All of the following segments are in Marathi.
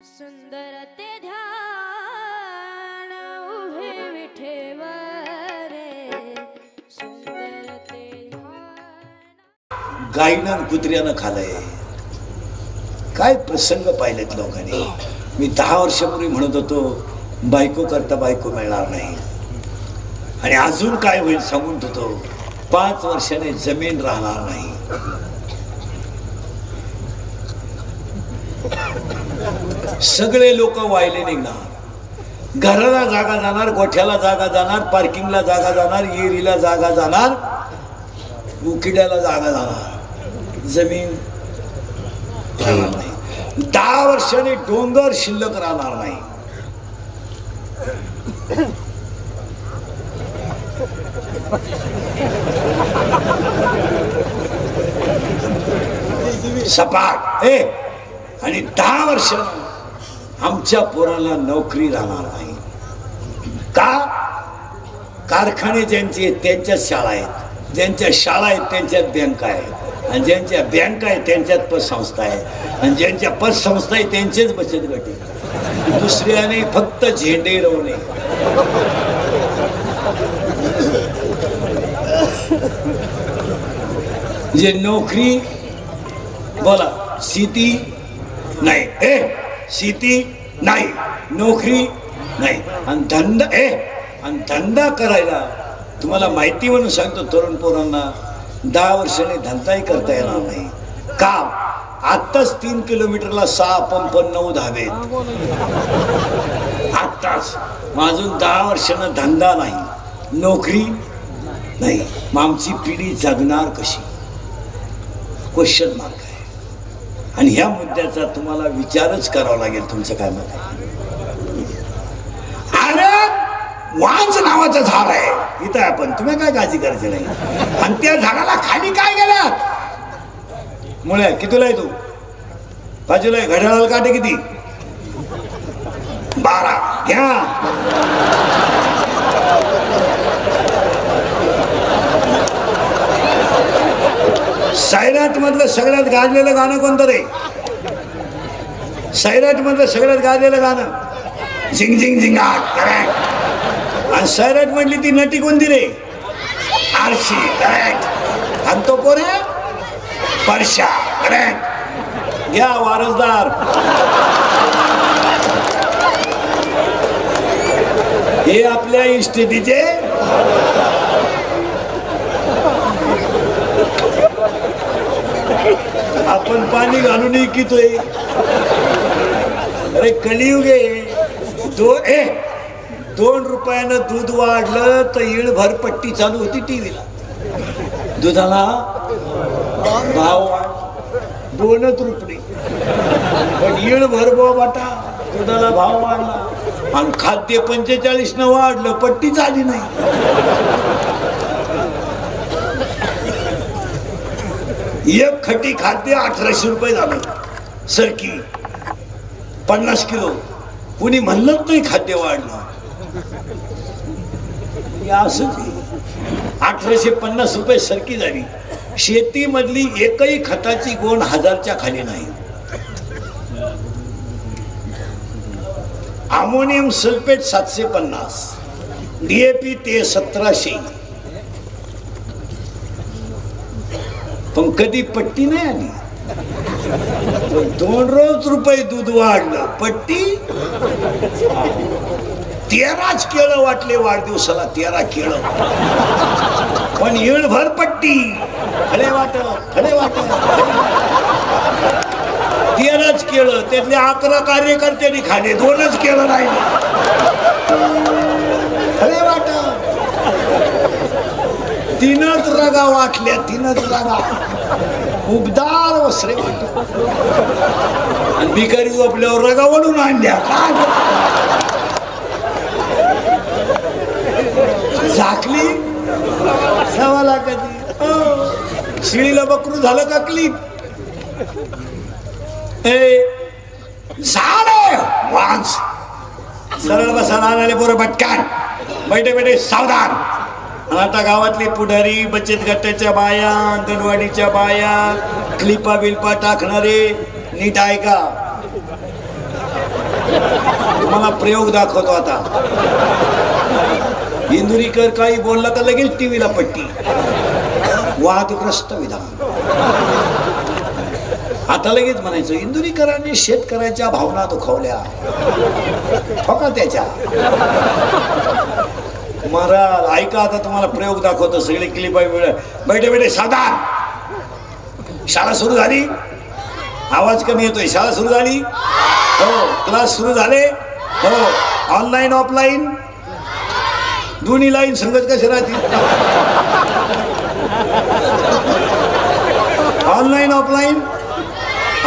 सुंदर ते ध्यान उभे विठेवरे सुंदर ते ध्यान. कुत्र्यानं खालंय. काय प्रसंग पाहिलेत लोकांनी? मी दहा वर्षापूर्वी म्हणत होतो बायको करता बायको मिळणार नाही. आणि अजून काय होईल सांगून होतो पाच वर्षाने जमीन राहणार नाही. सगळे लोक वायले निघणार. घराला जागा जाणार गोठ्याला जागा जाणार पार्किंगला जागा जाणार येरीला जागा जाणार उकिड्याला जागा जाणार. जमीन राहणार नाही. दहा वर्षाने डोंगर शिल्लक राहणार नाही. सपाट. ए आणि दहा वर्ष आमच्या पोराला नोकरी राहणार नाही. का? कारखाने ज्यांचे आहेत त्यांच्याच शाळा आहेत. ज्यांच्या शाळा आहेत त्यांच्यात बँका आहेत. आणि ज्यांच्या बँका आहेत त्यांच्यात पतसंस्था आहे. आणि ज्यांच्या पतसंस्था आहेत त्यांचेच बचत गट आहेत. दुसऱ्याने फक्त झेंडे रोवणे. जे नोकरी बोला शेती नाही. ए! शेती नाही नोकरी नाही. आणि धंदा ए आणि धंदा करायला तुम्हाला माहिती म्हणून सांगतो तरुण पोरांना दहा वर्षाने धंदाही करता येणार नाही. का? आत्ताच तीन किलोमीटरला सहा पंप नऊ धाबे आत्ताच. मग अजून दहा वर्षानं धंदा नाही नोकरी नाही. मग आमची पिढी जगणार कशी? क्वेश्चन मार्क आणि ह्या मुद्द्याचा तुम्हाला विचारच करावा लागेल तुमचं काय मत आहे? अरे वांच नावाचं झाड आहे. इथं आहे आपण तुम्ही काय काळजी करायची नाही. आणि त्या झाडाला खाली काय गेलात मुळे कितीला आहे तू? बाजूला आहे घड्याळाला काटे किती? बारा. घ्या. मधलं सगळ्यात गाजलेलं गाणं कोणतं रे? सैराट मधलं सगळ्यात गाजलेलं गाणं. झिंग झिंग झिंगाट करेक्ट. आणि सैराट म्हटली ती नटी कोणती रे? आरशी करेक्ट. आणि तो कोण आहे? परशा करेक्ट. घ्या वारसदार. हे आपल्या इष्टितीचे आपण पाणी घालून इकितोय. अरे कलियुग आहे दो ए दोन रुपयानं दूध वाढलं तर इळभर पट्टी चालू होती टीव्हीला. दुधाला भाव वाढ. दोनच रुपये. पण इळभर बुवा बाटा दुधाला भाव वाढला. आणि खाद्य पंचेचाळीस न वाढलं पट्टी चाली नाही. एक खटी खाद्य अठराशे रुपये झालं. सरकी पन्नास किलो. कुणी म्हणलंच नाही खाद्य वाढलं असंच अठराशे पन्नास रुपये सरकी झाली. शेतीमधली एकही खताची गोण हजारच्या खाली नाही. अमोनियम सल्फेट सातशे पन्नास. डीएपी ते सतराशे. पण कधी पट्टी नाही आली. दोन रोज रुपये दूध वाढलं पट्टी? तेराच केळं वाटले वाढदिवसाला तेरा केळं. पण येळभर पट्टी. खडे वाट खडे वाट. तेराच केळं त्यातले अकरा कार्यकर्त्यांनी खाले दोनच केळं राहिले. खडे वाट. तीनच रगा वाटल्या तीनच रगा. उबदार वसरे वाट भिकारी झोपल्यावर रगा वळून आणल्या. काय झाकली. सवा लाखाची. शिळीला बकरू झालं का क्लिप ए झाड सरळ बसायला आले बरं भटकान बैठे बैठे सावधान. आता गावातली पुढारी बचत गटाच्या बाया अंगणवाडीच्या बाया क्लिपा बिल्पा टाकणारे नीट ऐका. तुम्हाला प्रयोग दाखवतो आता. इंदुरीकर काही बोलला तर लगेच टीव्हीला पट्टी. वादग्रस्त विधान. आता लगेच म्हणायचं इंदुरीकरांनी शेतकऱ्याच्या भावना दुखावल्या. हो का त्याच्या. महाराज ऐका आता तुम्हाला प्रयोग दाखवतो सगळे क्लिप आहे बैठे बैठे साधा शाळा सुरू झाली? आवाज कमी येतोय. शाळा सुरू झाली? हो. क्लास सुरू झाले? हो. ऑनलाईन ऑफलाईन दोन्ही लाईन संगत कसे राहतील? ऑनलाईन ऑफलाईन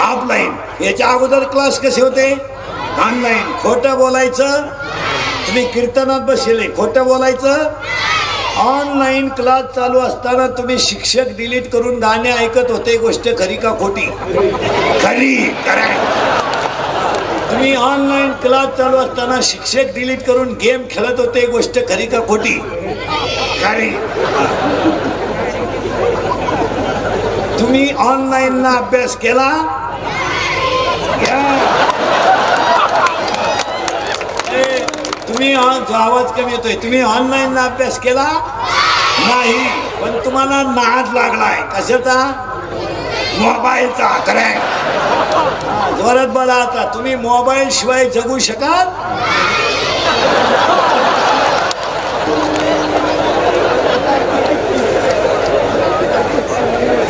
ऑफलाईन याच्या अगोदर क्लास कसे होते? ऑनलाईन खोटं बोलायचं? तुम्ही कीर्तनात बसले. खोटं बोलायचं? ऑनलाईन क्लास चालू असताना तुम्ही शिक्षक डिलीट करून गाणे ऐकत होते गोष्ट खरी का खोटी? खरी तुम्ही ऑनलाईन क्लास चालू असताना शिक्षक डिलीट करून गेम खेळत होते गोष्ट खरी का खोटी? खरी. तुम्ही ऑनलाईन ना अभ्यास केला या. ए, तुम्ही जो आवाज कमी येतोय तुम्ही ऑनलाईनला अभ्यास केला? नाही. पण तुम्हाला नाद लागलाय. कशाचा? मोबाईलचा. करेक्ट जोरात बोला आता. तुम्ही मोबाईल शिवाय जगू शकाल?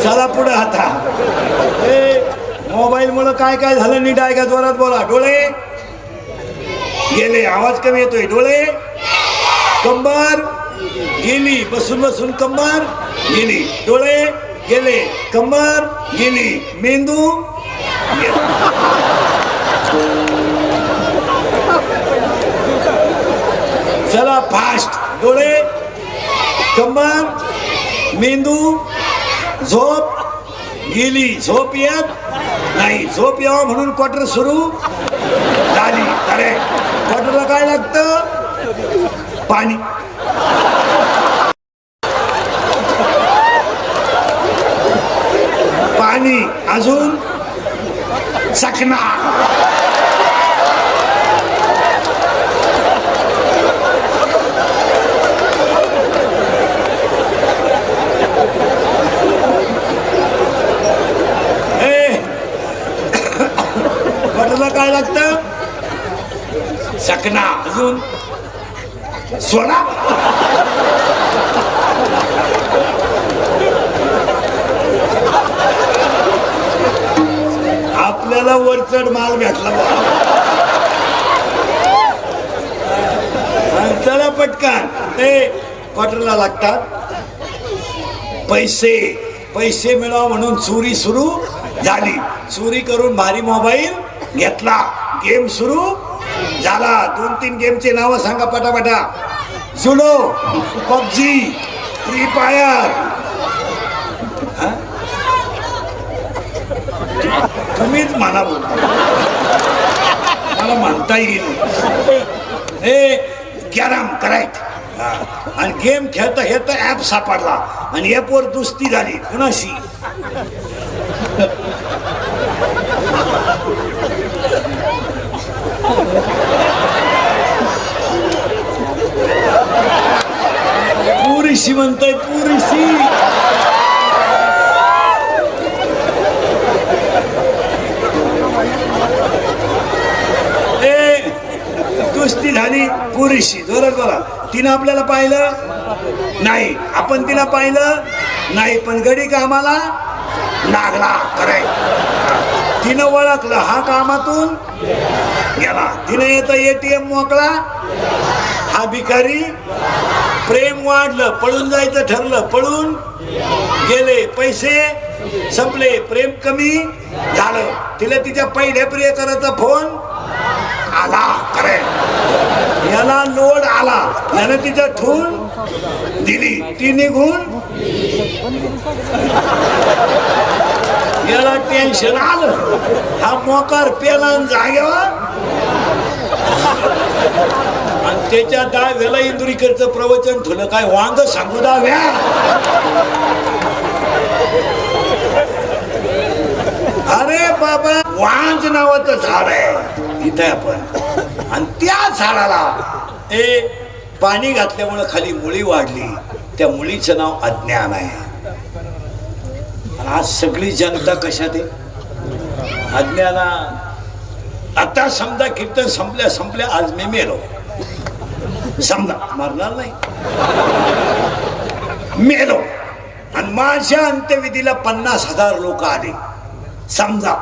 चला पुढे आता. मोबाईल मुळे काय काय झालं? नीट आहे का जोरात बोला. डोळे? गेले आवाज कमी येतोय. डोळे? कंबर? गेली. बसून बसून कंबर? गेली. डोळे? गेले. कंबर? गेली. मेंदू? चला फास्ट डोळे? कंबर? मेंदू? झोप? गेली. झोप येत? नाही. झोप यावं म्हणून क्वार्टर सुरू झाली. अरे काय लागतं? पाणी. पाणी. अजून? चकना. ए. काय लागतं? चकना अजून? सोना? आपल्याला वरचढ माल भेटला चला पटकन. ते क्वार्टरला लागतात. पैसे. पैसे मिळावा म्हणून चोरी सुरू झाली. चोरी करून भारी मोबाईल घेतला. गेम सुरू. झाला. दोन तीन गेमचे नाव सांगा पटापटा. जुडो पबजी फ्री फायर तुम्हीच म्हणा बोल मला म्हणता येईल. हे कॅरम करेक्ट आणि गेम खेळता खेळता ऍप सापडला. आणि ऍपवर दुस्ती झाली. कुणाशी? पुरेशी म्हणताय पुरेशी. ए कुस्ती झाली पुरेशी. जोरात बोला. तिनं आपल्याला पाहिलं? नाही. आपण तिला पाहिलं? नाही पण गडी कामाला लागला. खरंय तिनं ओळखलं हा कामातून गेला. तिनं येता एटीएम मोकळा. हा भिकारी प्रेम वाढलं पळून जायचं ठरलं पळून गेले पैसे संपले प्रेम कमी झालं. तिला तिच्या पहिल्या प्रियकराचा फोन आला करे याला लोड आला. याने तिच्या ठून दिली. ती निघून याला टेन्शन आलं. हा मोकार पेला जागेवर आणि त्याच्या दहाव्याला इंदुरीकरचं प्रवचन ठेवलं काय वांग सांगू दहाव्या अरे बाबा वांज नावाचं झाड आहे. इथे आपण. आणि त्या झाडाला ए पाणी घातल्यामुळे खाली मुळी वाढली. त्या मुळीचं नाव अज्ञान आहे. आणि आज सगळी जनता कशात आहे? अज्ञाना आता समजा कीर्तन संपल्या संपल्या आज मी मेलो. समजा मरणार नाही मेलो आणि माझ्या अंत्यविधीला पन्नास हजार लोक आले समजा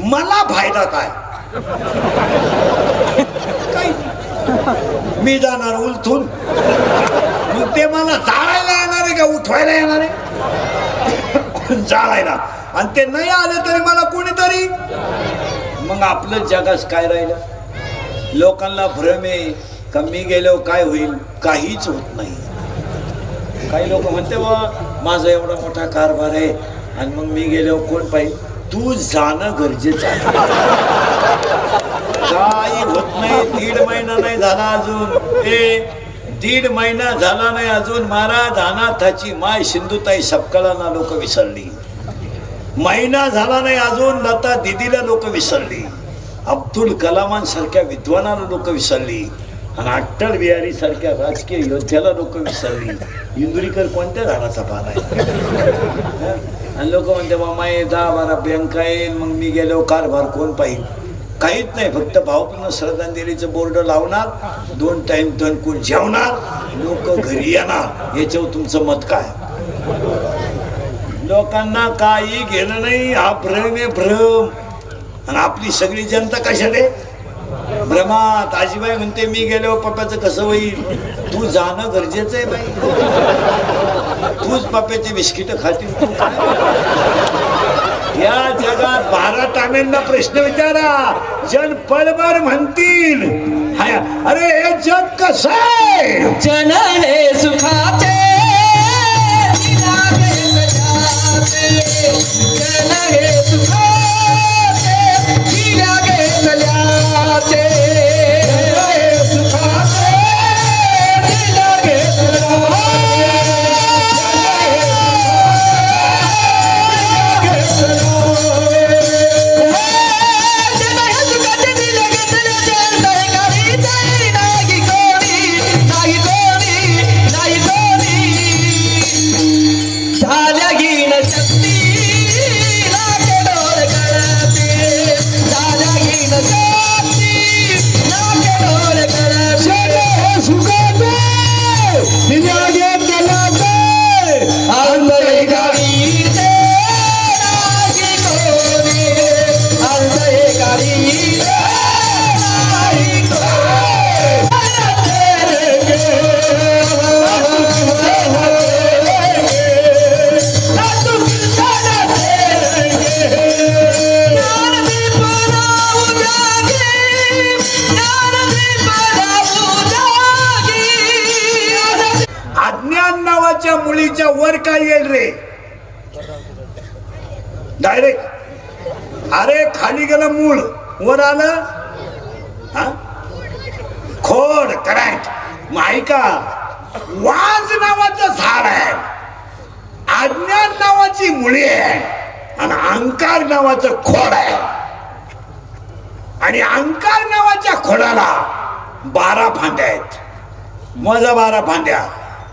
मला फायदा काय मी जाणार उलथून मग ते मला जाळायला येणार आहे का उठवायला येणार आहे जाळायला आणि ते नाही आले तरी मला कोणीतरी मग आपलं जगास काय राहिलं लोकांना भ्रम आहे का मी गेलो काय होईल? काहीच होत नाही. काही लोक म्हणते बा माझा एवढा मोठा कारभार आहे आणि मग मी गेलो कोण पाहिजे? तू जाणं गरजेचं आहे. काही होत नाही दीड महिना नाही झाला अजून. ए दीड महिना झाला नाही अजून. महाराज अनाथाची माय सिंधुताई सपकाळांना लोक विसरली. महिना झाला नाही अजून. लता दिदीला लोक विसरली. अब्दुल कलामांसारख्या विद्वानाला लोक विसरली. आणि अट्टल बिहारी सारख्या राजकीय योद्ध्याला लोक विसरली. इंदुरीकर कोणत्या झाडाचा पान आहे? आणि लोक म्हणते मामा हे दहा बारा बँका येईल मग मी गेलो कारभार कोण पाहिजे काहीच नाही फक्त भावपूर्ण श्रद्धांजलीचं बोर्ड लावणार दोन टाइम तणकून जेवणार लोक घरी येणार. याच्यावर तुमचं मत काय? लोकांना काही घेणं नाही हा भ्रम आहे भ्रम आणि आपली सगळी जनता कशाने? भ्रमात आजीबाई म्हणते मी गेलो पप्पाचं कसं होईल? तू जाणं गरजेचं आहे बाई. तूच पप्प्याची बिस्किट खातील तू या जगात बारा टाम्यांना प्रश्न विचारा. जन पळभर म्हणतील. हाय, अरे हे जग कसं आहे? जनने सुखाचे लागे सजाते जनने আছে नावाच्या वर काय येईल रे? डायरेक्ट अरे खाली गेलं मूळ. वर आलं? खोड करेक्ट माहिका वाज नावाचं झाड आहे. अज्ञान नावाची मुळी आहे. आणि अंकार नावाचं खोड आहे. आणि अंकार नावाच्या खोडाला बारा फांद्या आहेत. मजा बारा फांद्या.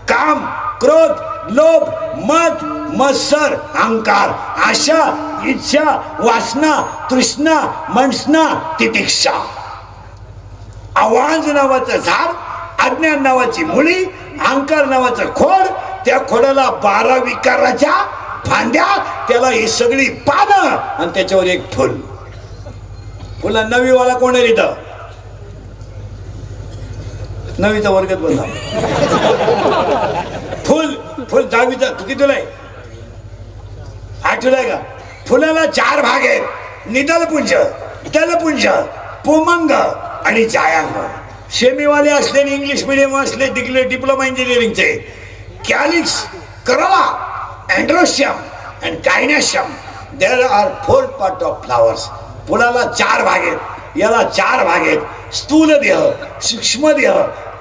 काम क्रोध लोभ मत मत्सर अहंकार आशा इच्छा वासना तृष्णा मनसना तितिक्षा. आवाज नावाचं झाड अज्ञान नावाची मुळी अहंकार नावाचं खोड त्या खोडाला बारा विकाराच्या फांद्या त्याला ही सगळी पानं आणि त्याच्यावर एक फुल. फुला नवी वाला कोण आहे इथं नवीचा वर्गात बसा. फुल फुल दहावीचा तू कितीला आहे आठवीला आहे का? फुलाला चार भाग आहेत. निदलपुंज दलपुंज पुमंग आणि जायांग. सेमीवाले असले आणि इंग्लिश मिडियम असले degree diploma इंजिनिअरिंगचे calyx corolla androecium and gynoecium there are four part of flowers फुलाला चार भाग आहेत. याला चार भाग आहेत. स्थूल देह सूक्ष्म देह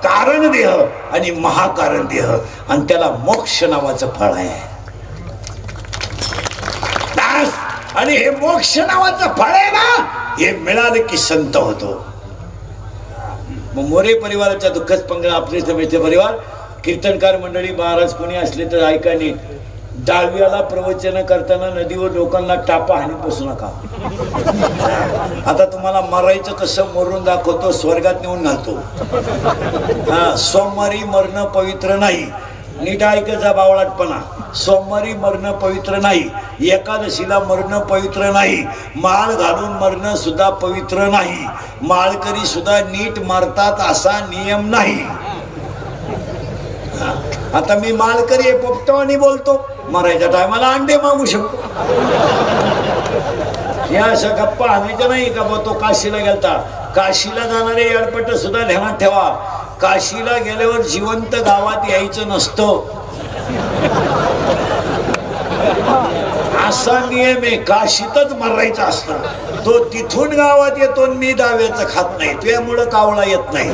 कारण देह आणि महाकारण देह. आणि त्याला मोक्ष नावाचं फळ आहे. आणि हे मोक्ष नावाचं फळ आहे ना हे मिळालं की संत होतो. मग मोरे परिवाराच्या दुःखच पंग आपले समेचे परिवार कीर्तनकार मंडळी महाराज कोणी असले तर ऐका नीट प्रवचन करताना नदीवर लोकांना टापा हानी बसू नका. आता तुम्हाला मरायचं कसं मरून दाखवतो स्वर्गात नेऊन घालतो. हा सोमवारी मरण पवित्र नाही. नीट ऐकायचा बावळाटपणा. सोमवारी मरण पवित्र नाही. एकादशीला मरण पवित्र नाही. माळ घालून मरण सुद्धा पवित्र नाही. माळकरी सुद्धा नीट मारतात असा नियम नाही. हा. आता मी माळकरी आहे पोपटो आणि बोलतो. मरायच्या टायमाला अंडे मागू शकतो. या अशा गप्पा आणायच्या नाही का बा तो काशीला गेलता. काशीला जाणारे एअरपट सुद्धा ध्यानात ठेवा. काशीला गेल्यावर जिवंत गावात यायचं नसतं. असा नियम आहे. काशीतच मरायचा असतं. तो तिथून गावात येतो मी दाव्याचं खात नाही. त्यामुळं कावळा येत नाही.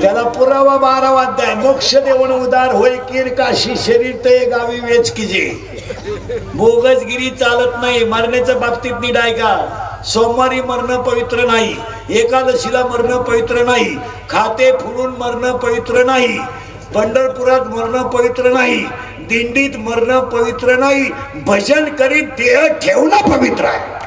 त्याला पुरावा बारा वाद्य आहे मोक्ष देवण उदार होय कीर काशी. शरीर ते गावी वेच किजे बोगसगिरी चालत नाही. मरण्याच्या बाबतीत नीट का? सोमवारी मरणं पवित्र नाही. एकादशीला मरणं पवित्र नाही. खाते फुलून मरणं पवित्र नाही. पंढरपुरात मरण पवित्र नाही. दिंडीत मरणं पवित्र नाही भजन करीत देह ठेवणं पवित्र आहे.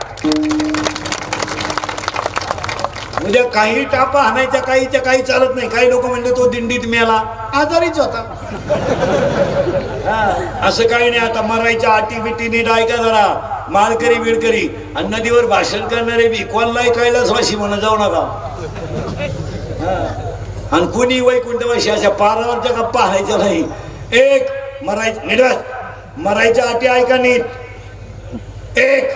उद्या काही टापा हाणायच्या काहीच्या काही चालत नाही. काही लोक म्हणले तो दिंडीत मेला. आजारीच होता. असं काही नाही. आता मरायच्या आटी बिटी नीट ऐका जरा. मालकरी बिडकरी आणि नदीवर भाषण करणारे बी. कोणलाही कैलासवाशी म्हणून जाऊ नका. आणि कुणी वैकुंठवाशी अशा पारावरच्या गप्पा हाणायच्या नाही. एक मराय नीट मरायच्या अटी ऐका नीट. एक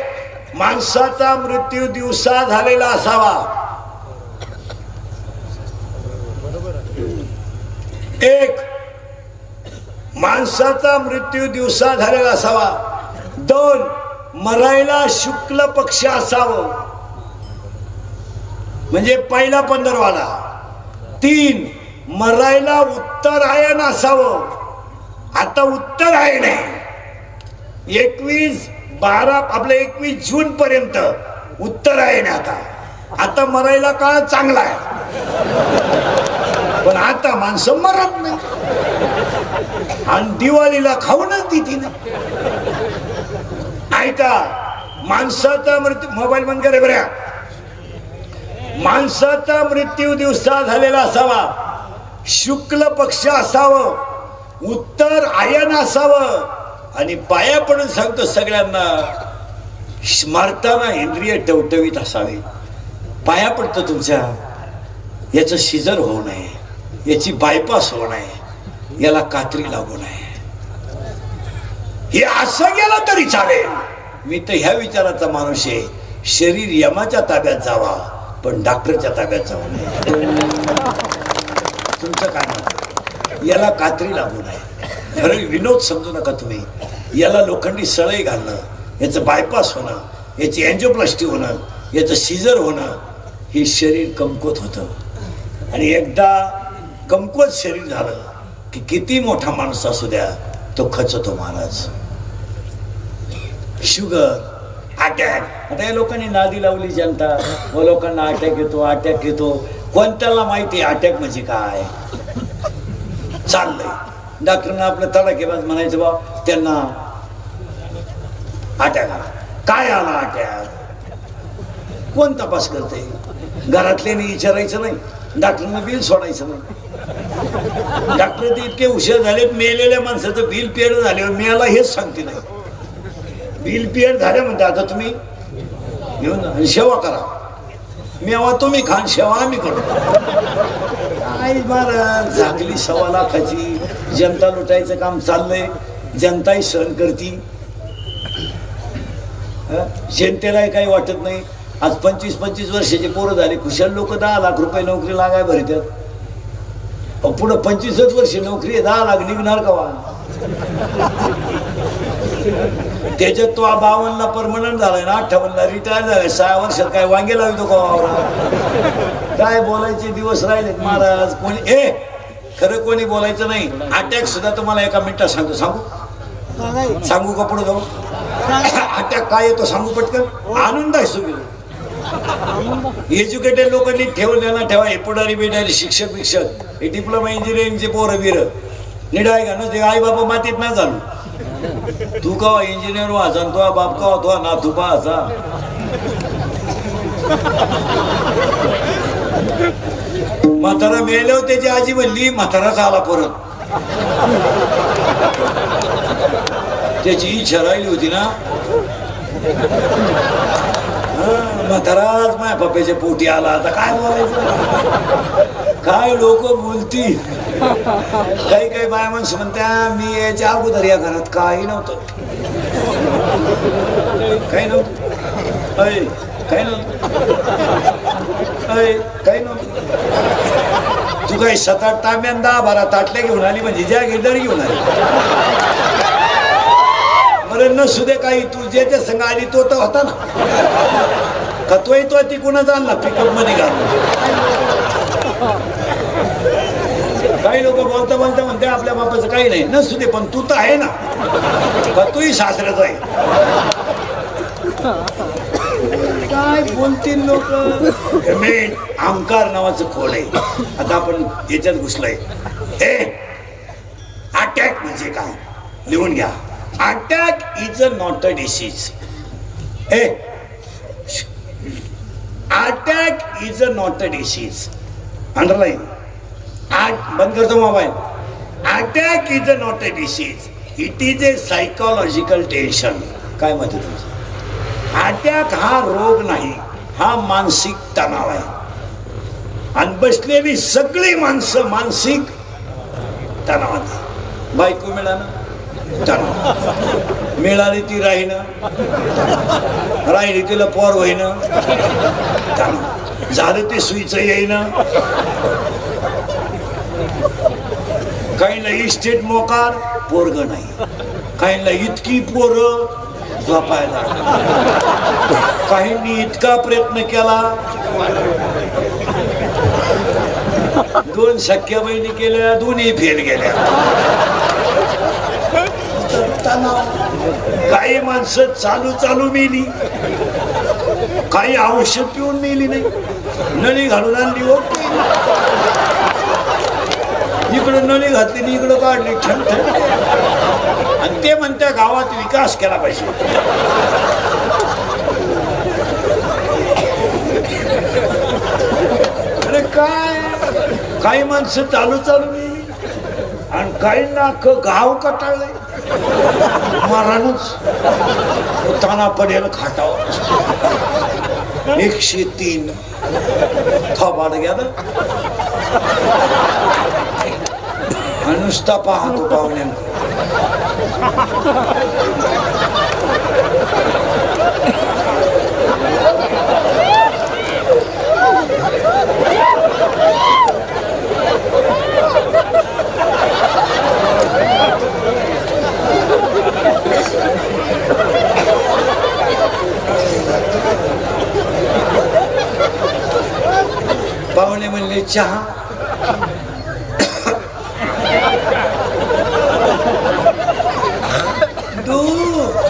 माणसाचा मृत्यू दिवसा झालेला असावा. एक माणसाचा मृत्यू दिवसा झालेला असावा. दोन मरायला शुक्ल पक्ष असावं. म्हणजे पहिला पंधरवाला. तीन मरायला उत्तरायण असावं. आता उत्तर आहे नाही एकवीस बारा आपलं एकवीस जून पर्यंत उत्तर आहे आता. आता मरायला काळ चांगला आहे. पण आता माणसं मरत नाही आणि दिवाळीला खाऊनच तिथीनं ऐका माणसाचा मृत्यू मोबाईल बंद करे बऱ्या. माणसाचा मृत्यू दिवसा झालेला असावा. शुक्ल पक्ष असावं. उत्तर आयन असावं. आणि पाया पडून सांगतो सगळ्यांना स्मारताना इंद्रिय टवटवीत असावे. पाया पडतो तुमच्या. याचं शिजर होऊ नये. याची बायपास होऊ नये. याला कात्री लागू नये. हे असं गेलं तरी चालेल. मी तर ह्या विचाराचा माणूस आहे. शरीर यमाच्या ताब्यात जावा पण डॉक्टरच्या ताब्यात जाऊ नये. तुमचं काय मत? याला कात्री लागू नये. खरं विनोद समजू नका तुम्ही. याला लोखंडी सळई घालणं याचं बायपास होणं याची अँजिओप्लास्टी होणं याचं सीझर होणं हे शरीर कमकुवत होतं. आणि एकदा कमकुवत शरीर झालं की किती मोठा माणूस असू द्या तो खचतो महाराज. शुगर अटॅक आता या लोकांनी नादी लावली जनता. व लोकांना अटॅक येतो अटॅक येतो. कोणत्याला माहिती अटॅक म्हणजे काय? चाललंय. डॉक्टरना आपलं तडाखेबाज म्हणायचं बा त्यांना अटॅक आला. काय आला अटॅक? कोण तपास करते घरातल्याने विचारायचं नाही. डॉक्टरनं बिल सोडायचं नाही. डॉक्टर ते इतके हुशार झाले मेलेल्या माणसाचं बिल पेड झाल्यावर मिळाला हेच सांगते नाही. बिल पेड झाले म्हणते आता तुम्ही? घेऊन सेवा करा. मेवा तुम्ही खान सेवा आम्ही करतो नाही महाराज. झाकली सव्वा लाखाची. जनता लुटायचं काम चाललंय. जनताही सहन करती. जनतेलाही काही वाटत नाही. आज पंचवीस पंचवीस वर्षाचे पोरं झाले. खुशाल लोक दहा लाख रुपये नोकरी लागाय भरत्यात. पुढं पंचवीसच वर्ष नोकरी आहे. दहा लाख निघणार का वा त्याच्यात तो बावनला परमनंट झालाय ना अठ्ठावन्नला रिटायर झालाय. सहा वर्षात काय वांगे लावतो का काय बोलायचे दिवस राहिलेत महाराज? कोणी ए खरं कोणी बोलायचं नाही. अटॅक सुद्धा तुम्हाला एका मिनिटात सांगतो. सांगू? सांगू का पुढे जाऊ अटॅक काय येतो सांगू पटकन? आनंद आहे सुविधा एज्युकेटेड लोकांनी ठेवलं ना ठेवा. हे पुढारी बिडारी शिक्षक बिक्षक हे डिप्लोमा इंजिनिअरिंगचे पोरं बिरं. नीट आहे का ना ते आई बाबा मातीत ना घालू तू का इंजिनियर व्हायचा आणि बाप का होतो ना तू पाहाचा म्हातारा मेल्यावर त्याची आजी म्हणली म्हाताराच आला परत. त्याची इच्छा राहिली होती ना. म्हाताराच माझ्या पप्प्याच्या पोटी आला आता काय बोलायचं? काय लोक बोलतील? काही काही बाय माणसं म्हणत्या मी याच्या अगोदर या घरात काही नव्हतं. काही नव्हतं. अय काही नव्हतं. अय काही नव्हतं. तू काही सात आठ तांब्यान दहा बारा ताटल्या घेऊन आली म्हणजे ज्या गिरदारी घेऊन आली. बरं नसू दे काही तू ज्याच्या संग आली तो तर होता ना. का तोही तो ती कुणाचा आणला पिकअपमध्ये घालून? काही लोक बोलता बोलता म्हणते आपल्या बापाचं काही नाही. नसू दे पण तू तर आहे ना. का तूही सासऱ्याचा आहे? काय बोलतील लोक? मेन आमकार नावाचं खोल आहे. आता आपण याच्यात घुसलोय. ए अटॅक म्हणजे काय? लिहून घ्या. Attack is a not a disease a attack is a not a disease underline बंद करतो mobile. Attack is a not a disease. It is a psychological tension काय मत आहे तुमचं? अटॅक हा रोग नाही हा मानसिक तणाव आहे. आणि बसलेली सगळी माणसं मानसिक तणावात आहे. बायको मिळालं? तणाव. मिळाली ती राहीनं राहिली तिला पोर होईनं तणाव. झालं ते सुईचं येईन काहींना इस्टेट मोकार पोरग नाही. काहींना इतकी पोरं झोपायला. काहींनी इतका प्रयत्न केला. दोन सख्या बहिणी केल्या दोन्ही फेल गेल्या. काही माणसं चालू चालू मेली. काही औषध पिऊन मेली नाही. नळी घालून आणली ओके. इकडं नळी घातली आणि इकडं काढली. ठण आणि ते म्हणत्या गावात विकास केला पाहिजे. अरे काय? काही माणसं चालू चालू आणि काहींना अख्खं गाव कटाळले. मारानच. ताना पडेल खाटावर. एकशे तीन. थोबाड गेला. आणि नुसता पाहतो पाहुण्या पाहुणे म्हणले चहा दूध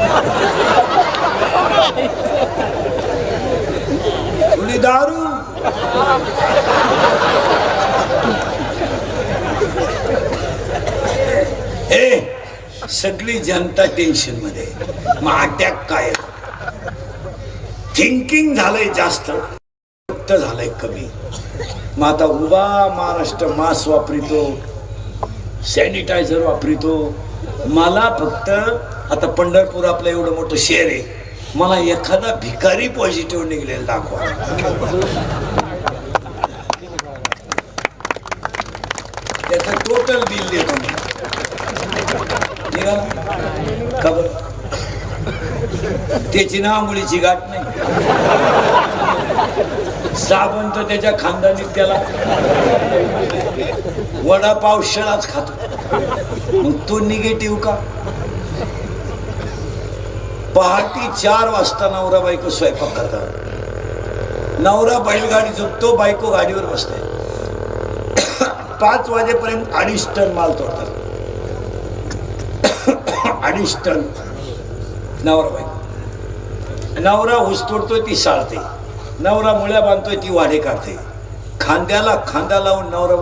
थोडी दारू. ए सगळी जनता टेन्शनमध्ये. मग अटॅक काय? थिंकिंग झालंय जास्त. फक्त झालंय कमी. मग आता उभा महाराष्ट्र मास्क वापरितो. सॅनिटायझर वापरितो. मला फक्त आता पंढरपूर आपलं एवढं मोठं शहर आहे. मला एखादा भिकारी पॉझिटिव्ह निघलेला दाखवा. त्याचं टोटल बिल देतो मी. खबर त्याची ना आंघोळीची गाठ नाही. साबण तर त्याच्या खानदानीत त्याला. वडापाव शळाच खातो. मग तो निगेटिव्ह का? पहाटे चार वाजता नवरा बायको स्वयंपाक करतात. नवरा बैलगाडी झुकतो बायको गाडीवर बसते. पाच वाजेपर्यंत अडीच टन माल तोडतात. अडीच टन नवरा बायको. नवरा हुस तोडतोय ती साळते. नवरा मुळ्या बांधतोय ती वाढे काढते. खांद्याला खांदा लावून नवरा